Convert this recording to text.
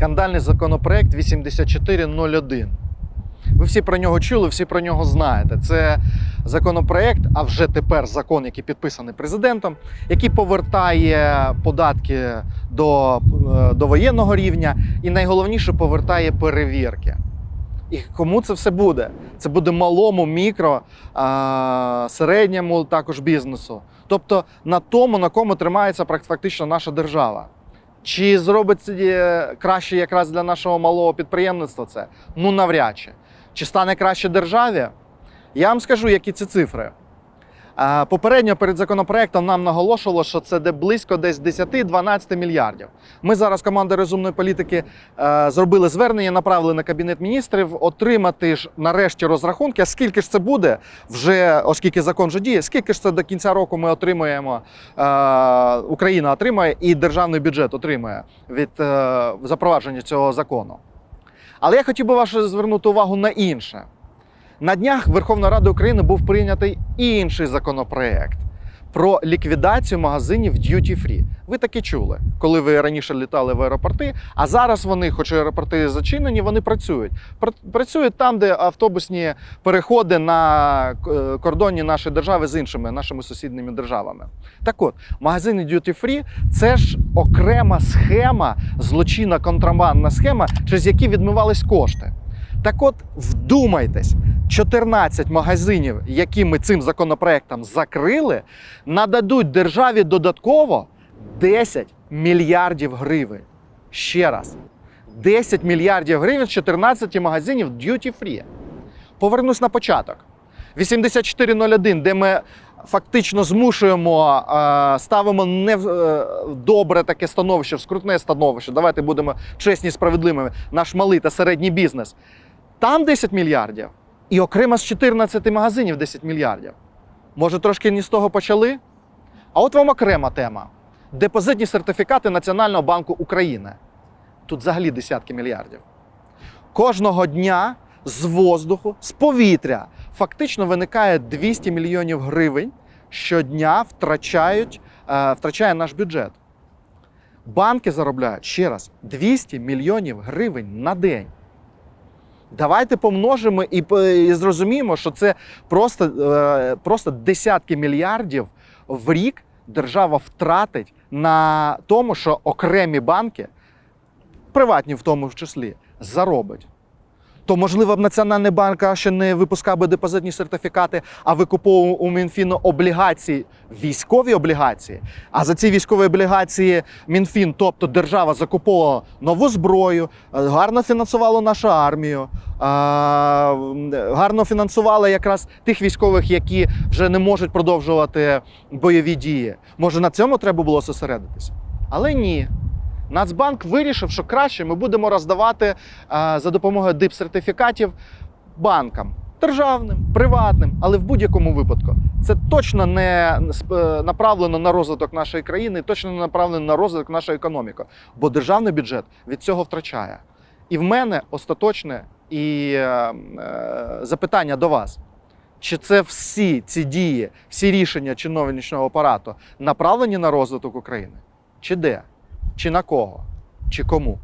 скандальний законопроект 8401. Ви всі про нього чули, всі про нього знаєте. Це законопроект, а вже тепер закон, який підписаний президентом, який повертає податки до, е, до воєнного рівня і найголовніше повертає перевірки. І кому це все буде? Це буде малому, мікро, а, середньому також бізнесу. Тобто на тому, на кому тримається фактично наша держава. Чи зробить це е, краще якраз для нашого малого підприємництва це? Ну навряд чи. Чи стане краще державі? Я вам скажу, які це цифри. Попередньо перед законопроектом нам наголошувало, що це де близько десь 10-12 мільярдів. Ми зараз, команда розумної політики, е, зробили звернення, направили на кабінет міністрів отримати ж нарешті розрахунки. А скільки ж це буде, вже оскільки закон вже діє, скільки ж це до кінця року ми отримуємо, е, Україна отримає і державний бюджет отримує від е, запровадження цього закону. Але я хотів би вашу звернути увагу на інше. На днях Верховної Ради України був прийнятий інший законопроект про ліквідацію магазинів Duty Free. Ви таки чули, коли ви раніше літали в аеропорти, а зараз вони, хоч аеропорти зачинені, вони працюють. Працюють там, де автобусні переходи на е, кордоні нашої держави з іншими нашими сусідніми державами. Так от, магазини Duty Free – це ж окрема схема, злочинна контрабандна схема, через які відмивались кошти. Так от, вдумайтесь, 14 магазинів, які ми цим законопроектом закрили, нададуть державі додатково 10 мільярдів гривень. Ще раз, 10 мільярдів гривень з 14 магазинів duty free. Повернусь на початок. 8401, де ми фактично змушуємо, ставимо не е, добре таке становище, скрутне становище. Давайте будемо чесні і справедливими. Наш малий та середній бізнес. Там 10 мільярдів, і окремо з 14 магазинів 10 мільярдів. Може, трошки не з того почали? А от вам окрема тема: депозитні сертифікати Національного банку України. Тут взагалі десятки мільярдів. Кожного дня з воздуху, з повітря фактично виникає 200 мільйонів гривень щодня втрачають, е, втрачає наш бюджет. Банки заробляють ще раз 200 мільйонів гривень на день. Давайте помножимо і, і зрозуміємо, що це просто, е, просто десятки мільярдів в рік держава втратить на тому, що окремі банки, приватні в тому числі, заробить. То, можливо, б Національний банк ще не випускав би депозитні сертифікати, а викуповував у Мінфіну облігації, військові облігації. А за ці військові облігації Мінфін, тобто держава, закуповувала нову зброю, е, гарно фінансувала нашу армію, гарно фінансувала якраз тих військових, які вже не можуть продовжувати бойові дії. Може, на цьому треба було зосередитися? Але ні. Нацбанк вирішив, що краще ми будемо роздавати е, за допомогою дип-сертифікатів банкам державним, приватним, але в будь-якому випадку це точно не е, направлено на розвиток нашої країни, точно не направлено на розвиток нашої економіки, бо державний бюджет від цього втрачає. І в мене остаточне і е, запитання до вас. Чи це всі ці дії, всі рішення чиновничного апарату направлені на розвиток України? Чи де? Чи на кого? Чи кому?